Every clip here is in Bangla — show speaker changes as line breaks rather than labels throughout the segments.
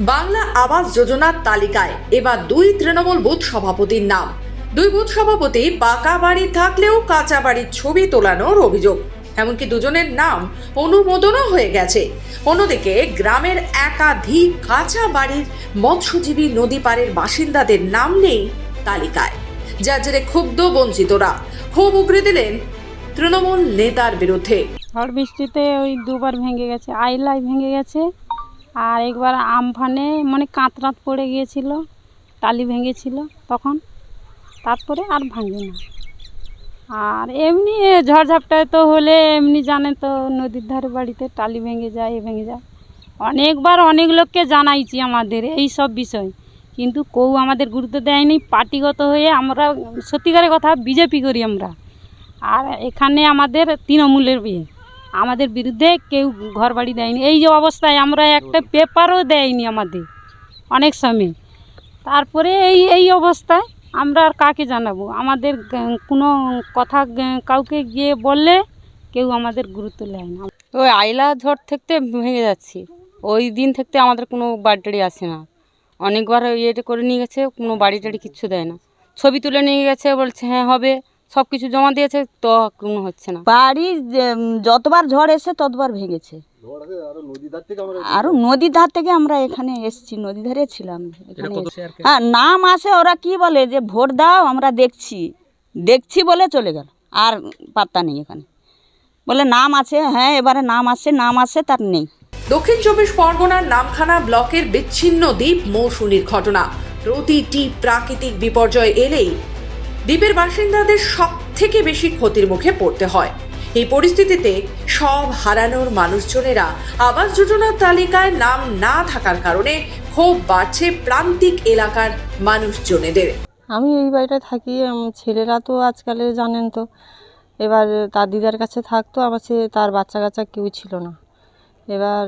বাংলা আবাস যোজনার তালিকায়। এবার দুই তৃণমূল বুথ সভাপতির নাম। দুই বুথ সভাপতি পাকা বাড়ি থাকলেও কাঁচা বাড়ির ছবি তোলানোর অভিযোগ। এমনকি দুজনের নাম অনুমোদনও হয়ে গেছে। অন্যদিকে গ্রামের একাধিক কাঁচা বাড়ির মৎস্যজীবী নদী পাড়ের বাসিন্দাদের নাম নেই তালিকায়। যার জেরে ক্ষুব্ধ বঞ্চিতরা। ক্ষোভ উগরে দিলেন তৃণমূল নেতার বিরুদ্ধে।
ঝড় বৃষ্টিতে ওই দুবার ভেঙে গেছে, আইলাই ভেঙে গেছে। আর একবার আমফানে মানে কাঁতরাত পড়ে গিয়েছিল, টালি ভেঙেছিল তখন। তারপরে আর ভাঙে না। আর এমনি ঝড়ঝাপটায় তো হলে এমনি জানে তো, নদীর ধারে বাড়িতে টালি ভেঙে যায়, এ ভেঙে যায়। অনেকবার অনেক লোককে জানাইছি আমাদের এই সব বিষয়। কিন্তু কেউ আমাদের গুরুত্ব দেয়নি, পার্টিগত হয়ে আমরা সত্যিকারের কথা বিজেপি করি আমরা। আর এখানে আমাদের তৃণমূলের বিয়ে। আমাদের বিরুদ্ধে কেউ ঘর বাড়ি দেয়নি। এই যে অবস্থায় আমরা একটা পেপারও দেয়নি আমাদের, অনেক সময়। তারপরে এই এই অবস্থায় আমরা আর কাকে জানাব? আমাদের কোনো কথা কাউকে গিয়ে বললে কেউ আমাদের গুরুত্ব নেয় না।
ওই আইলা ঝড় থেকে ভেঙে যাচ্ছি। ওই দিন থেকে আমাদের কোনো বাড়ি টাড়ি আসে না। অনেকবার ইয়েটা করে নিয়ে গেছে, কোনো বাড়ি টাড়ি কিচ্ছু দেয় না। ছবি তুলে নিয়ে গেছে, বলছে হ্যাঁ হবে। সব কিছু জমা দিয়েছে তো কোনো হচ্ছে না।
বাড়ি যতবার ঝড় এসে ততবার ভেঙেছে। আরও নদীর ধার থেকে আমরা এখানে এসেছি নদী ধারে ছিলাম এখানে হ্যাঁ নাম আসে ওরা কি বলে যে ভোট দাও আমরা দেখছি। দেখছি বলে চলে গেল আর পাত্তা নেই এখানে। বলে নাম আছে। হ্যাঁ এবারে নাম আসে নাম আসে তার নেই।
দক্ষিণ চব্বিশ পরগনার নামখানা ব্লকের বিচ্ছিন্ন দ্বীপ মৌসুমীর ঘটনা। প্রতিটি প্রাকৃতিক বিপর্যয় এলেই দ্বীপের বাসিন্দাদের সব থেকে বেশি ক্ষতির মুখে পড়তে হয়। এই পরিস্থিতিতে সব হারানোর মানুষজনেরা আবাস যোজনার তালিকায় নাম না থাকার কারণে ক্ষোভ বাড়ছে প্রান্তিক এলাকার মানুষজনেদের।
আমি এই বাড়িটা থাকি ছেলেরা তো আজকালে জানেন তো, এবার তার দিদার কাছে থাকতো, আমার সে, তার বাচ্চা কাচ্চা কেউ ছিল না। এবার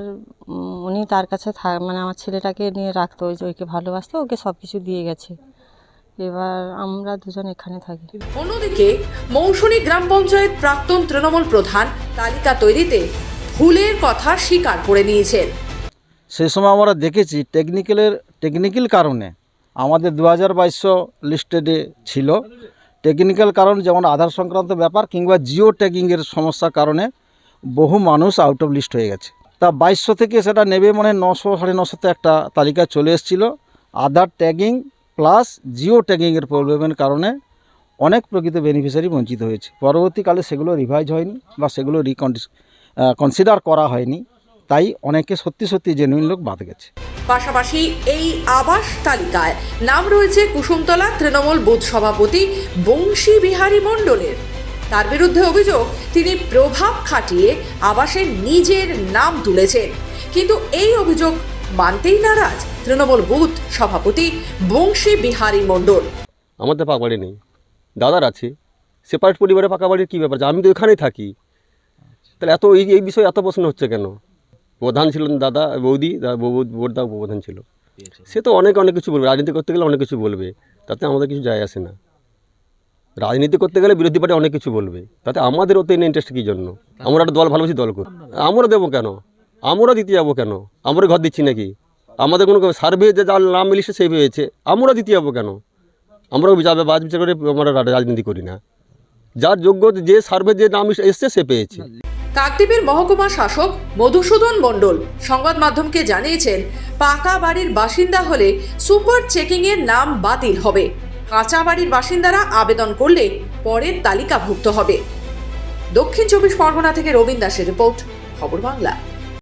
উনি তার কাছে থাক মানে আমার ছেলেটাকে নিয়ে রাখতো, ওই যে ওকে ভালোবাসতো, ওকে সব কিছু দিয়ে গেছে। এবার আমরা দুজন এখানে থাকি।
অন্যদিকে মৌসুমী গ্রাম পঞ্চায়েত প্রাক্তন তৃণমূল প্রধান তালিকা তৈরিতে ভুলের কথা স্বীকার করে নিয়েছেন।
সেই সময় আমরা দেখেছি টেকনিক্যালের টেকনিক্যাল কারণে আমাদের দু হাজার বাইশশো লিস্টেডে ছিল। টেকনিক্যাল কারণ যেমন আধার সংক্রান্ত ব্যাপার কিংবা জিও ট্যাগিংয়ের সমস্যার কারণে বহু মানুষ আউট অফ লিস্ট হয়ে গেছে। তা বাইশশো থেকে সেটা নেবে মানে নশো সাড়ে নশোতে একটা তালিকা চলে এসেছিল। আধার ট্যাগিং প্লাস জিও ট্যাগিংয়ের প্রবলেমের কারণে অনেক প্রকৃত বেনিফিশিয়ারি বঞ্চিত হয়েছে। পরবর্তীকালে সেগুলো রিভাইজ হয়নি বা সেগুলো রিকন্ডিস কনসিডার করা হয়নি। তাই অনেকে সত্যি সত্যি জেনুইন লোক বাদ গেছে।
পাশাপাশি এই আবাস তালিকায় নাম রয়েছে কুসুমতলা তৃণমূল বুথ সভাপতি বংশী বিহারী মণ্ডলের। তার বিরুদ্ধে অভিযোগ, তিনি প্রভাব খাটিয়ে আবাসের নিজের নাম তুলেছেন। কিন্তু এই অভিযোগ মানতেই নারাজ তৃণমূল বুথ সভাপতি বংশী বিহারী মণ্ডল।
আমাদের পাকা বাড়ি নেই। দাদার আছে। সেপারেট পরিবারে পাকা বাড়ির কী ব্যাপার? আমি তো এখানেই থাকি। তাহলে এত এই এই বিষয়ে এত প্রশ্ন হচ্ছে কেন? প্রধান ছিলেন দাদা, বৌদি দা- বৌ- বোরদা প্রধান ছিল। সে তো অনেক অনেক কিছু বলবে। রাজনীতি করতে গেলে অনেক কিছু বলবে। তাতে আমাদের কিছু যায় আসে না। রাজনীতি করতে গেলে বিরোধী পার্টি অনেক কিছু বলবে। তাতে আমাদের ওতে ইন্টারেস্ট কী জন্য? আমরা একটা দল ভালোবাসি, দল করি। আমরা দেবো কেন? আমরা দিতে যাব কেন? আমরা ঘর দিচ্ছি নাকি? আমাদের কোনো সার্ভে যে যার নাম মিলিছে সেই হয়েছে। আমরা দিতে যাব কেন? আমরা বিচার বাজ বিচার করে আমরা রাজনীতি করি না। যার যোগ্য যে সার্ভে যে নাম এসছে সে পেয়েছে।
কাকদ্বীপের মহকুমা শাসক মধুসূদন মণ্ডল সংবাদ মাধ্যমকে জানিয়েছেন, পাকা বাড়ির বাসিন্দা হলে সুপার চেকিং এর নাম বাতিল হবে। কাঁচা বাড়ির বাসিন্দারা আবেদন করলে পরের তালিকাভুক্ত হবে। দক্ষিণ চব্বিশ পরগনা থেকে রবীন রিপোর্ট, খবর বাংলা।